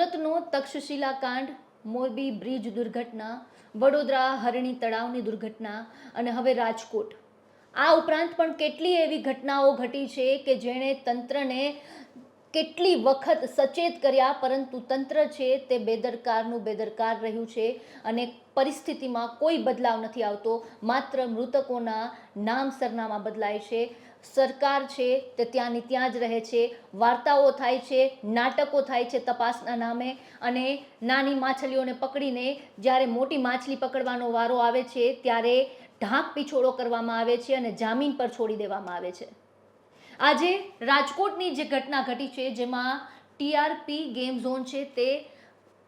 સુરતનો તક્ષશિલા કાંડ, મોરબી બ્રિજ દુર્ઘટના, વડોદરા હરણી તળાવની દુર્ઘટના અને હવે રાજકોટ. આ ઉપરાંત પણ કેટલી એવી ઘટનાઓ ઘટી છે કે જેણે તંત્રને કેટલી વખત સચેત કર્યા, પરંતુ તંત્ર છે તે બેદરકારનું બેદરકાર રહ્યું છે અને પરિસ્થિતિમાં કોઈ બદલાવ નથી આવતો. માત્ર મૃતકોના નામ સરનામા બદલાય છે. સરકાર છે, તે ત્યાંની ત્યાં જ રહે છે. વાર્તાઓ થાય છે, નાટકો થાય છે તપાસના નામે અને નાની માછલીઓને પકડીને જ્યારે મોટી માછલી પકડવાનો વારો આવે છે, ત્યારે ઢાંક પીછોડો કરવામાં આવે છે અને જામીન પર છોડી દેવામાં આવે છે. આજે રાજકોટની જે ઘટના ઘટી છે, જેમાં ટીઆરપી ગેમ ઝોન છે, તે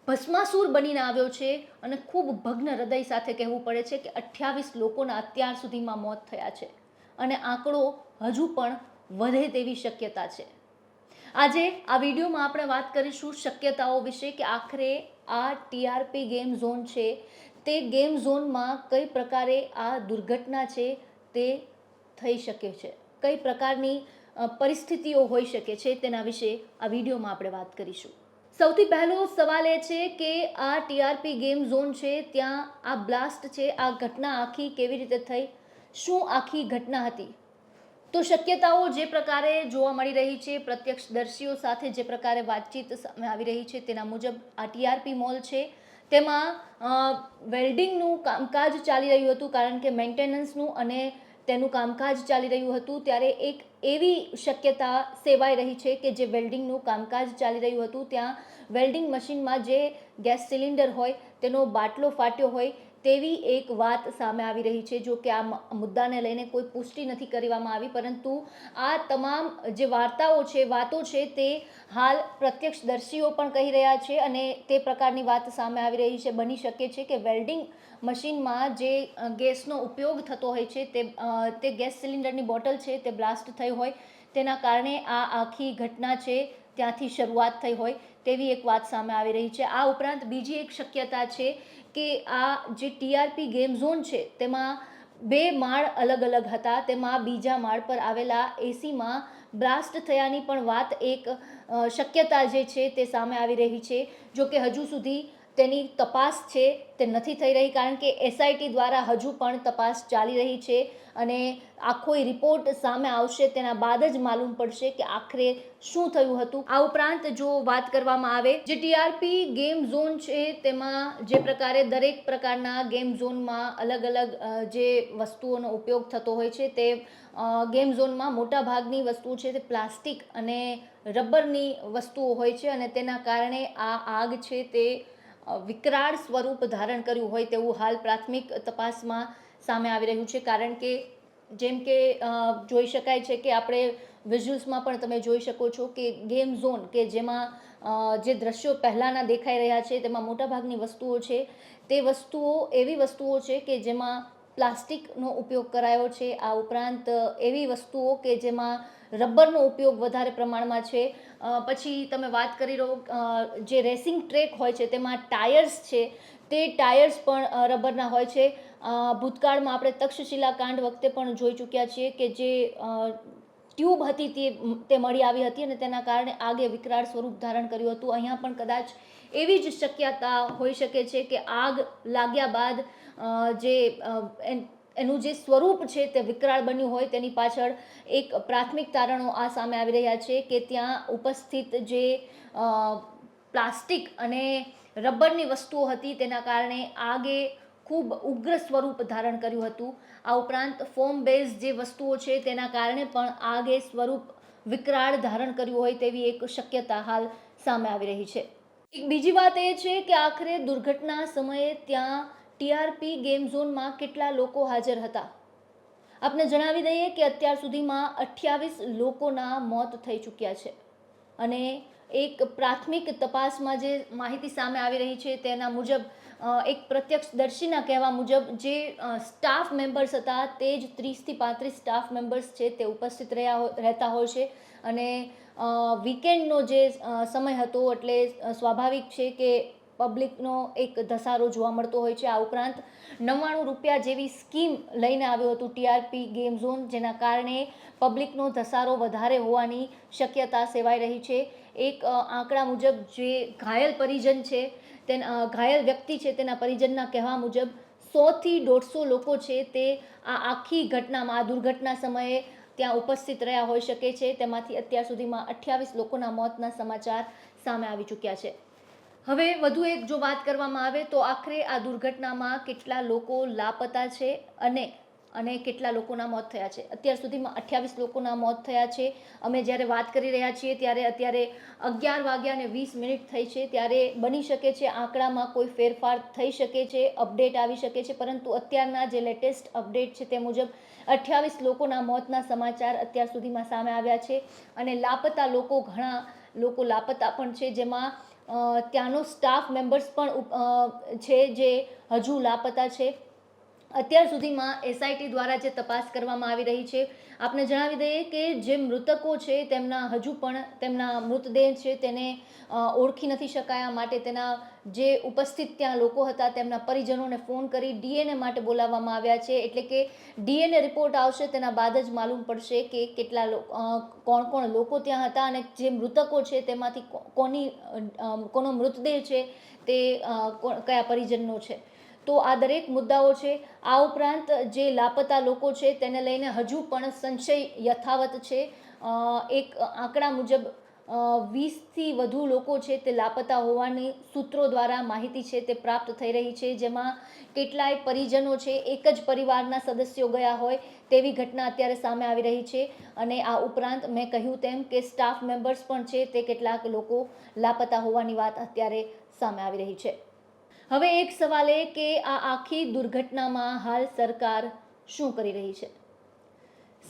ભસ્માસુર બનીને આવ્યો છે અને ખૂબ ભગ્ન હૃદય સાથે કહેવું પડે છે કે અઠ્યાવીસ લોકોના અત્યાર સુધીમાં મોત થયા છે. અને આંકડો હજુ પણ વધે તેવી શક્યતા છે. આજે આ વિડીયોમાં આપણે વાત કરીશું શક્યતાઓ વિશે કે આખરે આ ટીઆરપી ગેમ ઝોન છે, તે ગેમ ઝોનમાં કઈ પ્રકારે આ દુર્ઘટના છે તે થઈ શકે છે, કઈ પ્રકારની પરિસ્થિતિઓ હોઈ શકે છે તેના વિશે આ વિડીયોમાં આપણે વાત કરીશું. સૌથી પહેલો સવાલ એ છે કે આ ટીઆરપી ગેમ ઝોન છે, ત્યાં આ બ્લાસ્ટ છે, આ ઘટના આખી કેવી રીતે થઈ, શું આખી ઘટના હતી? તો શક્યતાઓ જે પ્રકારે જોવા મળી રહી છે, પ્રત્યક્ષદર્શીઓ સાથે જે પ્રકારે વાતચીત સામે આવી રહી છે, તેના મુજબ આ ટીઆરપી મોલ છે. તેમાં વેલ્ડિંગનું કામકાજ ચાલી રહ્યું હતું, કારણ કે મેન્ટેનન્સનું અને તેનું કામકાજ ચાલી રહ્યું હતું, ત્યારે એક એવી શક્યતા સેવાઈ રહી છે કે જે વેલ્ડિંગનું કામકાજ ચાલી રહ્યું હતું. ત્યાં વેલ્ડિંગ મશીનમાં જે ગેસ સિલિન્ડર હોય, તેનો બાટલો ફાટ્યો હોય તેવી એક વાત સામે આવી રહી છે, જો કે આ મુદ્દાને લઈને કોઈ પુષ્ટિ નથી કરવામાં આવી, પરંતુ આ તમામ જે વાર્તાઓ છે, વાતો છે તે હાલ પ્રત્યક્ષદર્શીઓ પણ કહી રહ્યા છે અને તે પ્રકારની વાત સામે આવી રહી છે, બની શકે છે કે વેલ્ડિંગ મશીનમાં જે ગેસનો ઉપયોગ થતો હોય છે તે તે ગેસ સિલિન્ડરની બોટલ છે તે બ્લાસ્ટ થઈ હોય, તેના કારણે આ આખી ઘટના છે ત્યાંથી શરૂઆત થઈ હોય તેવી એક વાત સામે આવી રહી છે. આ ઉપરાંત બીજી એક શક્યતા છે કે આ જે ટીઆરપી ગેમ ઝોન છે, તેમાં બે માળ અલગ અલગ હતા. તેમાં બીજા માળ પર આવેલા એસીમાં બ્લાસ્ટ થયાની પણ વાત એક શક્યતા જે છે તે સામે આવી રહી છે. જો કે હજુ સુધી તેની તપાસ છે, તે નથી થઈ રહી કારણ કે એસઆઈટી દ્વારા હજુ પણ તપાસ ચાલી રહી છે અને આખો રિપોર્ટ સામે આવશે તેના બાદ જ માલુમ પડશે કે આખરે શું થયું હતું. આ ઉપરાંત જો વાત કરવામાં આવે, જે ટીઆરપી ગેમ ઝોન છે, તેમાં જે પ્રકારે દરેક પ્રકારના ગેમ ઝોનમાં અલગ અલગ જે વસ્તુઓનો ઉપયોગ થતો હોય છે, તે ગેમ ઝોનમાં મોટા ભાગની વસ્તુ છે, તે પ્લાસ્ટિક અને રબરની વસ્તુઓ હોય છે અને તેના કારણે આ આગ છે તે વિકરાળ સ્વરૂપ ધારણ કર્યું હોય તેવું હાલ પ્રાથમિક તપાસમાં સામે આવી રહ્યું છે. કારણ કે જેમ કે જોઈ શકાય છે કે આપણે વિઝ્યુઅલ્સમાં પણ તમે જોઈ શકો છો કે ગેમ ઝોન કે જેમાં જે દ્રશ્યો પહેલાંના દેખાઈ રહ્યા છે તેમાં મોટાભાગની વસ્તુઓ છે. તે વસ્તુઓ એવી વસ્તુઓ છે કે જેમાં પ્લાસ્ટિકનો ઉપયોગ કરાયો છે. આ ઉપરાંત એવી વસ્તુઓ કે જેમાં રબરનો ઉપયોગ વધારે પ્રમાણમાં છે. પછી તમે વાત કરી રહો જે રેસિંગ ટ્રેક હોય છે તેમાં ટાયર્સ છે. તે ટાયર્સ પણ રબરના હોય છે. ભૂતકાળમાં આપણે તક્ષશિલા કાંડ વખતે પણ જોઈ ચૂક્યા છીએ કે જે ટ્યુબ હતી તે તે મળી આવી હતી અને તેના કારણે આગે વિકરાળ સ્વરૂપ ધારણ કર્યું હતું. અહીંયા પણ કદાચ એવી જ શક્યતા હોઈ શકે છે કે આગ લાગ્યા બાદ જે એનું જે સ્વરૂપ છે તે વિકરાળ બન્યું હોય તેની પાછળ એક પ્રાથમિક તારણો આ સામે આવી રહ્યા છે કે ત્યાં ઉપસ્થિત જે પ્લાસ્ટિક અને રબરની વસ્તુઓ હતી તેના કારણે આગે ખૂબ ઉગ્ર સ્વરૂપ ધારણ કર્યું હતું. આ ઉપરાંત ફોમ બેઝ જે વસ્તુઓ છે તેના કારણે પણ આગે સ્વરૂપ વિકરાળ ધારણ કર્યું હોય તેવી એક શક્યતા હાલ સામે આવી રહી છે. એક બીજી વાત એ છે કે આખરે દુર્ઘટના સમયે ત્યાં ટીઆરપી ગેમ ઝોનમાં કેટલા લોકો હાજર હતા? આપને જણાવી દઈએ કે અત્યાર સુધીમાં અઠ્યાવીસ લોકોના મોત થઈ ચૂક્યા છે. અને એક પ્રાથમિક તપાસમાં જે માહિતી સામે આવી રહી છે તેના મુજબ એક પ્રત્યક્ષદર્શીના કહેવા મુજબ જે સ્ટાફ મેમ્બર્સ હતા તે જ ત્રીસથી પાંત્રીસ સ્ટાફ મેમ્બર્સ છે તે ઉપસ્થિત રહ્યા રહેતા હોય છે. અને વીકેન્ડનો જે સમય હતો એટલે સ્વાભાવિક છે કે પબ્લિકનો એક ધસારો જોવા મળતો હોય છે. આ ઉપરાંત નવ્વાણું રૂપિયા જેવી સ્કીમ લઈને આવ્યો હતું ટીઆરપી ગેમ ઝોન, જેના કારણે પબ્લિકનો ધસારો વધારે હોવાની શક્યતા સેવાઈ રહી છે. એક આંકડા મુજબ જે ઘાયલ પરિજન છે, તેના ઘાયલ વ્યક્તિ છે, તેના પરિજનના કહેવા મુજબ સોથી દોઢસો લોકો છે તે આ આખી ઘટનામાં, આ દુર્ઘટના સમયે ત્યાં ઉપસ્થિત રહ્યા હોઈ શકે છે. તેમાંથી અત્યાર સુધીમાં અઠ્યાવીસ લોકોના મોતના સમાચાર સામે આવી ચૂક્યા છે. હવે વધુ એક જો વાત કરવામાં આવે તો આખરે આ દુર્ઘટનામાં કેટલા લોકો લાપતા છે અને અને કેટલા લોકોના મોત થયા છે. અત્યાર સુધીમાં અઠ્યાવીસ લોકોના મોત થયા છે. અમે જ્યારે વાત કરી રહ્યા છીએ ત્યારે અત્યારે અગિયાર વાગ્યા અને વીસ મિનિટ થઈ છે. ત્યારે બની શકે છે આંકડામાં કોઈ ફેરફાર થઈ શકે છે, અપડેટ આવી શકે છે, પરંતુ અત્યારના જે લેટેસ્ટ અપડેટ છે તે મુજબ અઠ્યાવીસ લોકોના મોતના સમાચાર અત્યાર સુધીમાં સામે આવ્યા છે અને લાપતા લોકો ઘણા લોકો લાપતા પણ છે, જેમાં ત્યાંનો સ્ટાફ મેમ્બર્સ પણ છે જે હજુ લાપતા છે. અત્યાર સુધીમાં એસઆઈટી દ્વારા જે તપાસ કરવામાં આવી રહી છે, આપને જણાવી દઈએ કે જે મૃતકો છે, તેમના હજુ પણ તેમના મૃતદેહ છે, તેને ઓળખી નથી શકાયા. માટે તેના જે ઉપસ્થિત ત્યાં લોકો હતા, તેમના પરિજનોને ફોન કરી ડીએનએ માટે બોલાવવામાં આવ્યા છે. એટલે કે ડીએનએ રિપોર્ટ આવશે તેના બાદ જ માલુમ પડશે કે કેટલા કોણ કોણ લોકો ત્યાં હતા અને જે મૃતકો છે, તેમાંથી કોની કોનો મૃતદેહ છે, તે કયા પરિજનનો છે. તો આ દરેક મુદ્દાઓ છે, આ ઉપરાંત જે લાપતા લોકો છે તેને લઈને હજુ પણ સંશય યથાવત છે. એક આંકડા મુજબ વીસથી વધુ લોકો છે તે લાપતા હોવાની સૂત્રો દ્વારા માહિતી છે તે પ્રાપ્ત થઈ રહી છે, જેમાં કેટલાય પરિજનો છે, એક જ પરિવારના સદસ્યો ગયા હોય તેવી ઘટના અત્યારે સામે આવી રહી છે. અને આ ઉપરાંત મેં કહ્યું તેમ કે સ્ટાફ મેમ્બર્સ પણ છે તે કેટલાક લોકો લાપતા હોવાની વાત અત્યારે સામે આવી રહી છે. હવે એક સવાલ એ કે આ આખી દુર્ઘટનામાં હાલ સરકાર શું કરી રહી છે?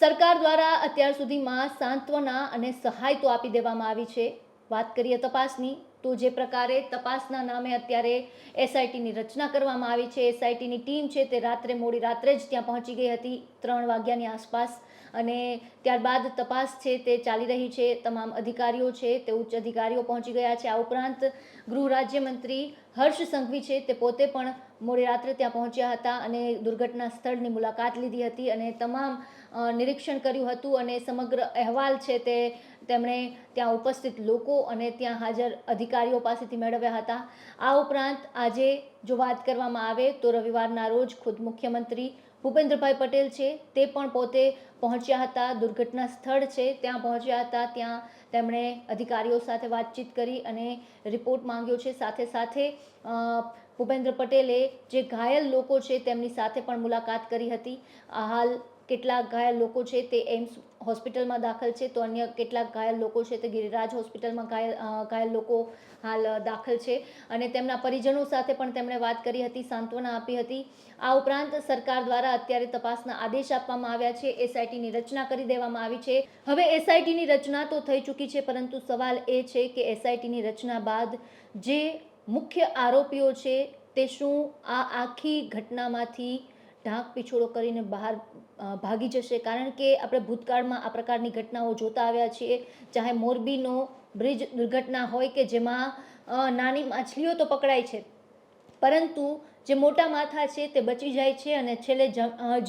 સરકાર દ્વારા અત્યાર સુધીમાં સાંત્વના અને સહાય તો આપી દેવામાં આવી છે. વાત કરીએ તપાસની. તો જે પ્રકારે તપાસના નામે અત્યારે એસઆઈટીની રચના કરવામાં આવી છે. એસઆઈટીની ટીમ છે તે રાત્રે મોડી રાત્રે જ ત્યાં પહોંચી ગઈ હતી, ત્રણ વાગ્યાની આસપાસ. અને ત્યારબાદ તપાસ છે તે ચાલી રહી છે. તમામ અધિકારીઓ છે તે ઉચ્ચ અધિકારીઓ પહોંચી ગયા છે. આ ઉપરાંત ગૃહ રાજ્યમંત્રી હર્ષ સંઘવી છે તે પોતે પણ મોડી રાત્રે ત્યાં પહોંચ્યા હતા અને દુર્ઘટના સ્થળની મુલાકાત લીધી હતી અને તમામ નિરીક્ષણ કર્યું હતું અને સમગ્ર અહેવાલ છે તે તેમણે ત્યાં ઉપસ્થિત લોકો અને ત્યાં હાજર અધિકારીઓ પાસેથી મેળવ્યા હતા. આ ઉપરાંત આજે જો વાત કરવામાં આવે તો રવિવારના રોજ ખુદ મુખ્યમંત્રી ભૂપેન્દ્રભાઈ પટેલ છે, તે પણ પોતે પહોંચ્યા હતા. દુર્ઘટના સ્થળ છે, ત્યાં પહોંચ્યા હતા. ત્યાં તેમણે અધિકારીઓ સાથે વાતચીત કરી અને રિપોર્ટ માંગ્યો છે. સાથે સાથે ભૂપેન્દ્ર પટેલે જે ઘાયલ લોકો છે, તેમની સાથે પણ મુલાકાત કરી હતી. હાલ કેટલાક ઘાયલ લોકો છે તે એમ્સ હોસ્પિટલમાં દાખલ છે, તો અન્ય કેટલાક ઘાયલ લોકો છે તે ગિરિરાજ હોસ્પિટલમાં ઘાયલ ઘાયલ લોકો હાલ દાખલ છે. અને તેમના પરિજનો સાથે પણ તેમણે વાત કરી હતી, સાંત્વના આપી હતી. આ ઉપરાંત સરકાર દ્વારા અત્યારે તપાસના આદેશ આપવામાં આવ્યા છે, એસઆઈટીની રચના કરી દેવામાં આવી છે. હવે એસઆઈટીની રચના તો થઈ ચૂકી છે, પરંતુ સવાલ એ છે કે એસઆઈટીની રચના બાદ જે મુખ્ય આરોપીઓ છે તે શું આ આખી ઘટનામાંથી ઢાંક પીછોડો કરીને બહાર ભાગી જશે. કારણ કે આપણે ભૂતકાળમાં આ પ્રકારની ઘટનાઓ જોતા આવ્યા છીએ, ચાહે મોરબીનો બ્રિજ દુર્ઘટના હોય કે જેમાં નાની માછલીઓ તો પકડાય છે. પરંતુ જે મોટા માથા છે તે બચી જાય છે અને છેલ્લે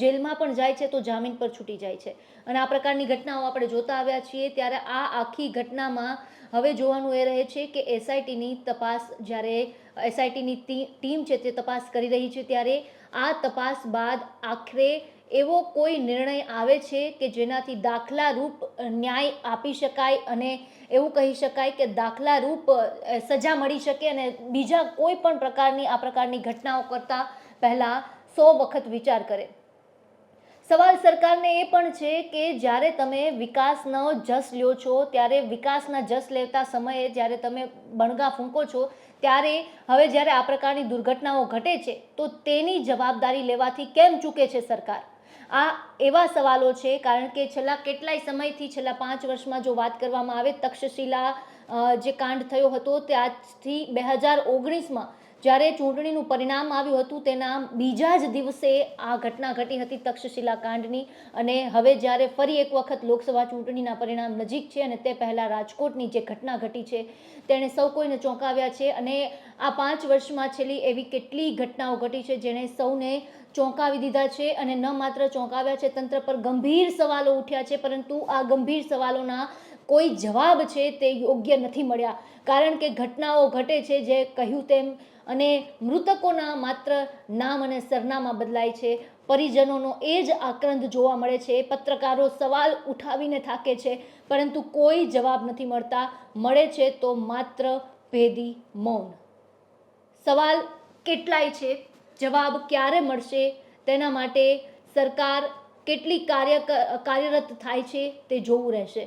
જેલમાં પણ જાય છે તો જામીન પર છૂટી જાય છે. અને આ પ્રકારની ઘટનાઓ આપણે જોતા આવ્યા છીએ ત્યારે આ આખી ઘટનામાં હવે જોવાનું એ રહે છે કે એસઆઈટીની તપાસ જ્યારે એસઆઈટીની ટીમ છે તે તપાસ કરી રહી છે ત્યારે આ તપાસ બાદ આખરે એવો કોઈ નિર્ણય આવે છે કે જેનાથી દાખલારૂપ ન્યાય આપી શકાય અને એવું કહી શકાય કે દાખલારૂપ સજા મળી શકે અને બીજા કોઈ પણ પ્રકારની, આ પ્રકારની ઘટનાઓ કરતાં પહેલાં સો વખત વિચાર કરે. સવાલ સરકારને એ પણ છે કે જ્યારે તમે વિકાસનો જસ લ્યો છો, ત્યારે વિકાસના જસ લેતા સમયે જ્યારે તમે બણગા ફૂંકો છો ત્યારે હવે જ્યારે આ પ્રકારની દુર્ઘટનાઓ ઘટે છે, તો તેની જવાબદારી લેવાથી કેમ ચૂકે છે સરકાર? આ એવા સવાલો છે, કારણ કે છેલ્લા કેટલાય સમયથી, છેલ્લા પાંચ વર્ષમાં જો વાત કરવામાં આવે, તક્ષશિલા જે કાંડ થયો હતો તે આજથી બે હજાર ઓગણીસમાં જ્યારે ચૂંટણીનું પરિણામ આવ્યું હતું, તેના બીજા જ દિવસે આ ઘટના ઘટી હતી તક્ષશિલા કાંડની. અને હવે જ્યારે ફરી એક વખત લોકસભા ચૂંટણીના પરિણામ નજીક છે અને તે પહેલાં રાજકોટની જે ઘટના ઘટી છે, તેણે સૌ કોઈને ચોંકાવ્યા છે. અને આ પાંચ વર્ષમાં છેલ્લી એવી કેટલી ઘટનાઓ ઘટી છે, જેણે સૌને ચોંકાવી દીધા છે અને ન માત્ર ચોંકાવ્યા છે, તંત્ર પર ગંભીર સવાલો ઉઠ્યા છે, પરંતુ આ ગંભીર સવાલોના કોઈ જવાબ છે તે યોગ્ય નથી મળ્યા. કારણ કે ઘટનાઓ ઘટે છે, જે કહ્યું તેમ અને મૃતકોના માત્ર નામ અને સરનામા બદલાય છે. પરિજનોનો એ જ આક્રંદ જોવા મળે છે. પત્રકારો સવાલ ઉઠાવીને થાકે છે, પરંતુ કોઈ જવાબ નથી મળતા. મળે છે તો માત્ર ભેદી મૌન. સવાલ કેટલાય છે? જવાબ ક્યારે મળશે? તેના માટે સરકાર કેટલી કાર્ય કાર્યરત થાય છે તે જોવું રહેશે.